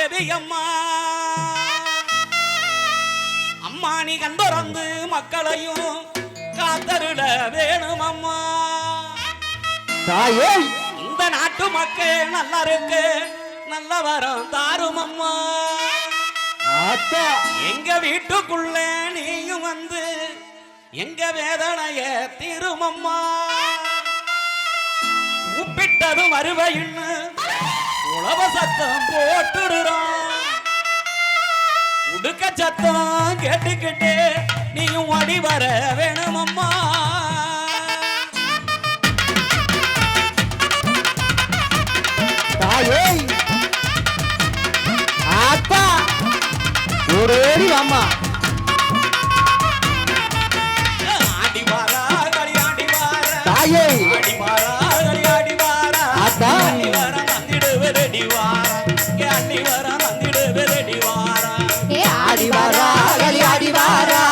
வள்ளியம்மா அம்மா நீ கண்பறந்து மக்களையும் காத்தருட வேணும் அம்மா தாயே. இந்த நாட்டு மக்கள் நல்லா இருக்கு நல்ல வரம் தாரும் அம்மா எங்க வீட்டுக்குள்ள நீயும் வந்து எங்க வேதனைய தீருமம்மா. உப்பிட்டதும் வருவையின்னு உழவ சத்தம் போட்டுடுறோம் உடுக்க சத்தம் கேட்டுக்கிட்டு நீயும் ஓடி வர வேணுமம்மா. தாயே. களி ஆடி வாரா. தாயே. ஏ ஆடி வாரா அகலி அடிவாரா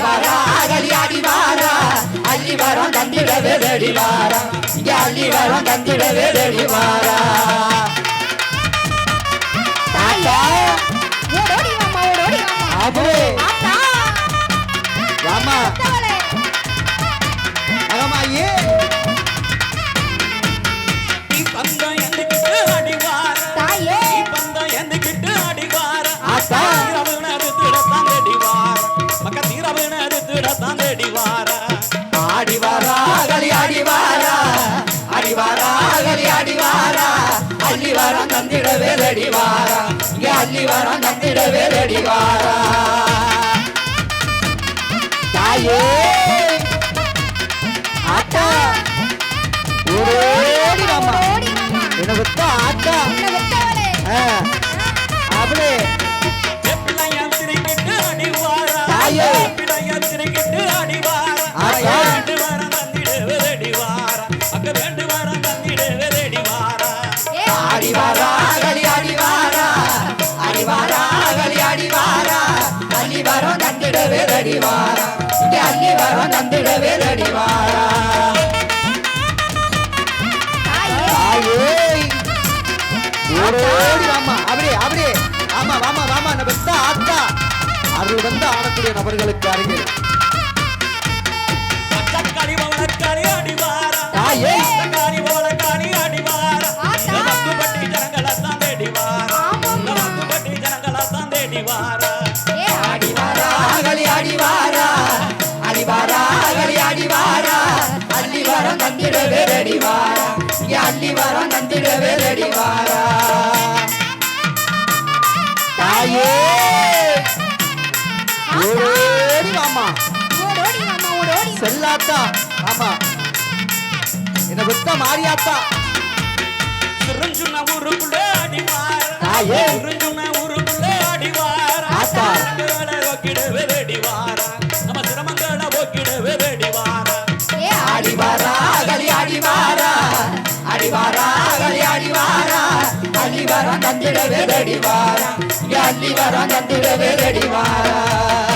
வாரா அகலி ஆடி அள்ளி வரம் தந்திட ரெடி வாரா அள்ளி மக்க தீரவினது திடத்தான் தேடி வாரா ஆடி வாரா. அகலி ஆடி வாரா ஆடி வாரா அகலி ஆடி வாரா அள்ளி வரம் தந்திடவே ரெடி வாரா. இங்க அள்ளி வரம் தந்திடவே ரெடி வாரா. தாயே. ஆத்தா. ஓடி வாமா. ஓடி வாம்மா என்ன வித்தா ஆத்தா. என்ன விட்டவளே. ஆ, அப்படியே வாரா தாயே. பிள்ளையன் திருக்கிட்டு அடி வாரா ஆத்தா. ரெண்டு வாரம் தந்திடுவே ரெடி வாரா அக்க ரெண்டு வாரம் தந்திடுவே ரெடி வாரா ஏ ஆடி வாரா அகலி ஆடி வாரா ஆடி வாரா அகலி ஆடி வாரா அள்ளி வரம் தந்திடவே ரெடி வாரா இங்க அள்ளி வாரா ஓடி வாமா அப்படியே அப்படியே ஆமா வாமா வாமா நம்ம பெத்த ஆத்தா. அருள் வந்து ஆடக்கூடிய நபர்களுக்கு அருகில். பச்சக்காளி பவனக்காளி அடி வாரா தாயே பச்சக்காளி பவனக்காளி அடி வாரா ஆத்தா. இந்த வத்துப்பட்டி ஜனங்களை தான் தேடி வாரா இந்த வத்துப்பட்டி ஜனங்களை தான் தேடி வாரா ஏ ஆடி வாரா அகலி ஆடி வாரா ஆடி வாரா அகலி ஆடி வாரா அள்ளி வாரா தாயே. ஓடோடி செல்லாத்தா ஆமா. என்ன வித்த மாரியாத்தா சுரஞ்சுன ஊருக்குள்ள அடி வாரா தாயே. வர வரம் ரெடிவாரா ரெடி வர. இங்க ரெடிவாரா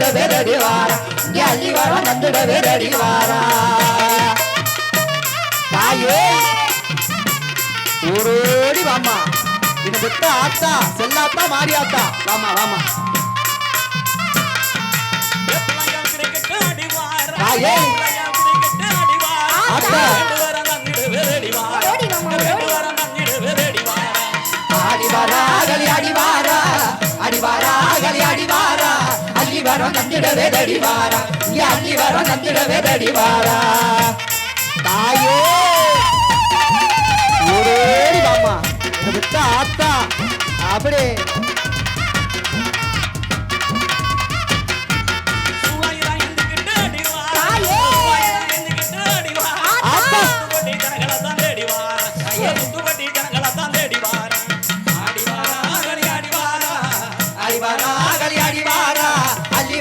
வரம் தந்திடவே ரெடி வாரா இங்க அள்ளி வரம் தந்திடவே ரெடி வாரா தாயே ஓடோடி வாமா இந்த புத்த ஆத்தா செல்லாத்தா மாரியாத்தா வாமா வாமா வாரா தாயே. வாரா ஆத்தா. வரம் தந்திடவே ரெடி இங்க அள்ளி வரம் தந்திடவே ரெடி தாயே! ஓடோடி வாமா இந்த ஆத்தா. அப்படியே.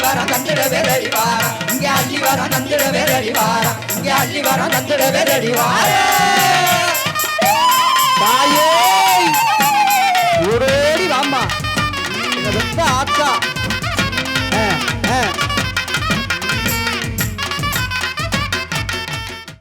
வர தந்திடவே வேறடிவாரா இங்கே அள்ளி வர தந்திடவே வேறடிவாரா இங்கே அள்ளி வர தந்திடவே வேறடிவாரா தாயே!